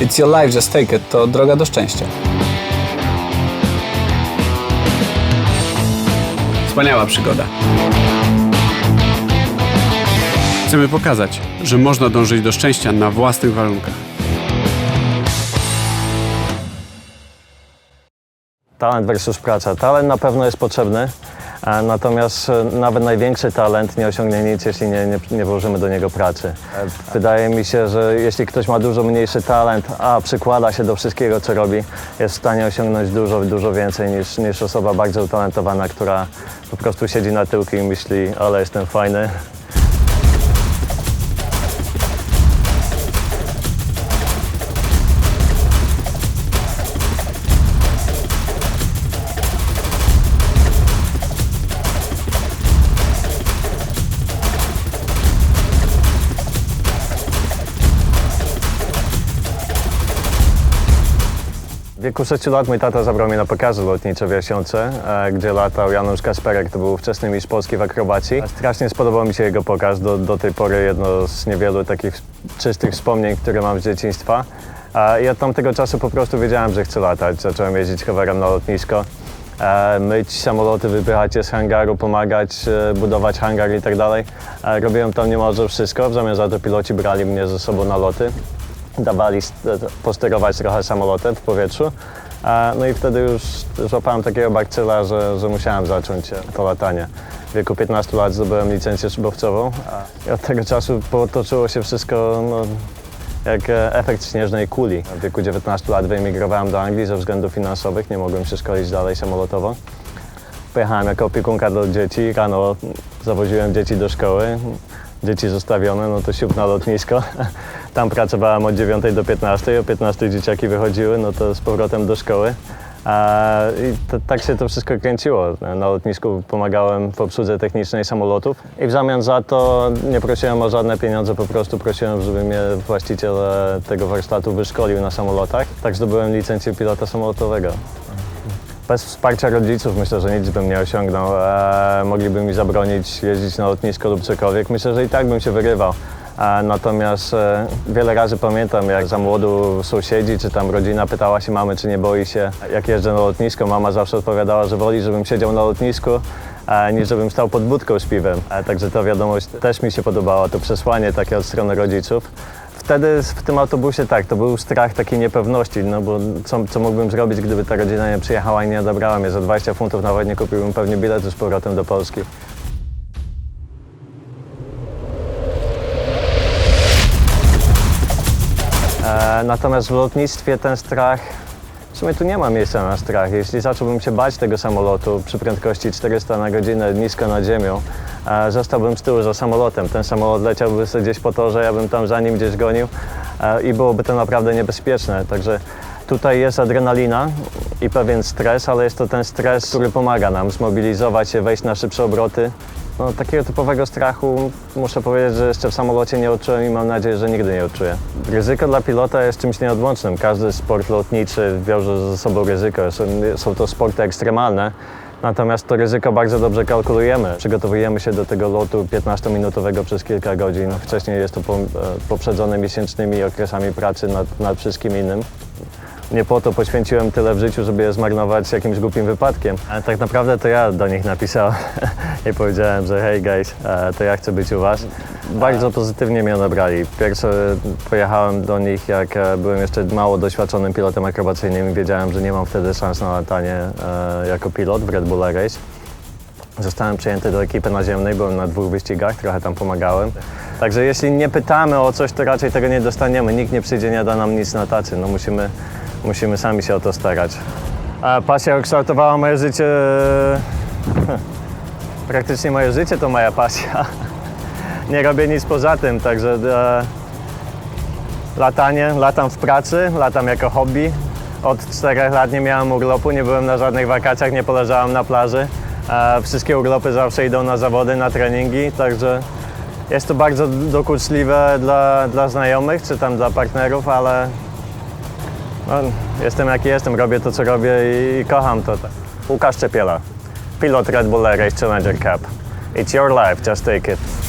It's your life, just take it to droga do szczęścia. Wspaniała przygoda. Chcemy pokazać, że można dążyć do szczęścia na własnych warunkach. Talent versus praca. Talent na pewno jest potrzebny, natomiast e, nawet największy talent nie osiągnie nic, jeśli nie, nie, nie włożymy do niego pracy. E, Wydaje mi się, że jeśli ktoś ma dużo mniejszy talent, a przykłada się do wszystkiego, co robi, jest w stanie osiągnąć dużo, dużo więcej niż, niż osoba bardzo utalentowana, która po prostu siedzi na tyłku i myśli, ale jestem fajny. Wieku 6 lat mój tata zabrał mnie na pokazy lotnicze w Jasionce, e, gdzie latał Janusz Kasperek, to był wczesny mistrz Polski w akrobacji. Strasznie spodobał mi się jego pokaz, do, do tej pory jedno z niewielu takich czystych wspomnień, które mam z dzieciństwa. E, I od tamtego czasu po prostu wiedziałem, że chcę latać. Zacząłem jeździć coverem na lotnisko, e, myć samoloty, wypychać je z hangaru, pomagać, e, budować hangar i tak dalej. E, Robiłem tam niemalże wszystko, w zamian za to piloci brali mnie ze sobą na loty dawali s- posterować trochę samolotem w powietrzu. No i wtedy już złapałem takiego bakcyla, że, że musiałem zacząć e, to latanie. W wieku 15 lat zdobyłem licencję szybowcową i od tego czasu potoczyło się wszystko no, jak e, efekt śnieżnej kuli. W wieku 19 lat wyemigrowałem do Anglii ze względów finansowych, nie mogłem się szkolić dalej samolotowo. Pojechałem jako opiekunka do dzieci. Rano zawoziłem dzieci do szkoły. Dzieci zostawione, no to siup na lotnisko. Tam pracowałem od 9 do 15, o 15 dzieciaki wychodziły, no to z powrotem do szkoły. A, I to, tak się to wszystko kręciło. Na lotnisku pomagałem w obsłudze technicznej samolotów i w zamian za to nie prosiłem o żadne pieniądze, po prostu prosiłem, żeby mnie właściciel tego warsztatu wyszkolił na samolotach. Tak zdobyłem licencję pilota samolotowego. Bez wsparcia rodziców myślę, że nic bym nie osiągnął. E, mogliby mi zabronić jeździć na lotnisko lub cokolwiek. Myślę, że i tak bym się wyrywał. E, natomiast e, wiele razy pamiętam, jak za młodu sąsiedzi czy tam rodzina pytała się mamy, czy nie boi się, jak jeżdżę na lotnisko. Mama zawsze odpowiadała, że woli, żebym siedział na lotnisku, e, niż żebym stał pod budką z piwem. E, także ta wiadomość też mi się podobała, to przesłanie takie od strony rodziców. Wtedy w tym autobusie tak, to był strach takiej niepewności, no bo co, co mógłbym zrobić, gdyby ta rodzina nie przyjechała i nie odebrała mnie. Za 20 funtów nawet nie kupiłbym pewnie biletu z powrotem do Polski. E, natomiast w lotnictwie ten strach, w sumie tu nie ma miejsca na strach. Jeśli zacząłbym się bać tego samolotu przy prędkości 400 na godzinę nisko nad ziemią, zostałbym z tyłu za samolotem. Ten samolot leciałby sobie gdzieś po torze, ja bym tam za nim gdzieś gonił e, i byłoby to naprawdę niebezpieczne. Także tutaj jest adrenalina i pewien stres, ale jest to ten stres, który pomaga nam zmobilizować się, wejść na szybsze obroty. No, takiego typowego strachu muszę powiedzieć, że jeszcze w samolocie nie odczułem i mam nadzieję, że nigdy nie odczuję. Ryzyko dla pilota jest czymś nieodłącznym. Każdy sport lotniczy wiąże ze sobą ryzyko. Są, są to sporty ekstremalne, natomiast to ryzyko bardzo dobrze kalkulujemy. Przygotowujemy się do tego lotu 15-minutowego przez kilka godzin. Wcześniej jest to e, poprzedzone miesięcznymi okresami pracy nad, nad wszystkim innym. Nie po to poświęciłem tyle w życiu, żeby je zmarnować jakimś głupim wypadkiem. Ale tak naprawdę to ja do nich napisałem i powiedziałem, że hej guys, e, to ja chcę być u was. Bardzo pozytywnie mnie odebrali. Pierwsze pojechałem do nich, jak e, byłem jeszcze mało doświadczonym pilotem akrobacyjnym i wiedziałem, że nie mam wtedy szans na latanie e, jako pilot w Red Bull Race. Zostałem przyjęty do ekipy naziemnej, byłem na dwóch wyścigach, trochę tam pomagałem. Także jeśli nie pytamy o coś, to raczej tego nie dostaniemy. Nikt nie przyjdzie, nie da nam nic na tacy. No musimy, musimy sami się o to starać. A pasja ukształtowała moje życie... Praktycznie moje życie to moja pasja. Nie robię nic poza tym, także e, latanie, latam w pracy, latam jako hobby. Od czterech lat nie miałem urlopu, nie byłem na żadnych wakacjach, nie poleżałem na plaży. E, wszystkie urlopy zawsze idą na zawody, na treningi, także jest to bardzo dokuczliwe dla, dla znajomych czy tam dla partnerów, ale no, jestem jaki jestem, robię to co robię i, kocham to. Łukasz Czepiela, pilot Red Bull Race Challenger Cup. It's your life, just take it.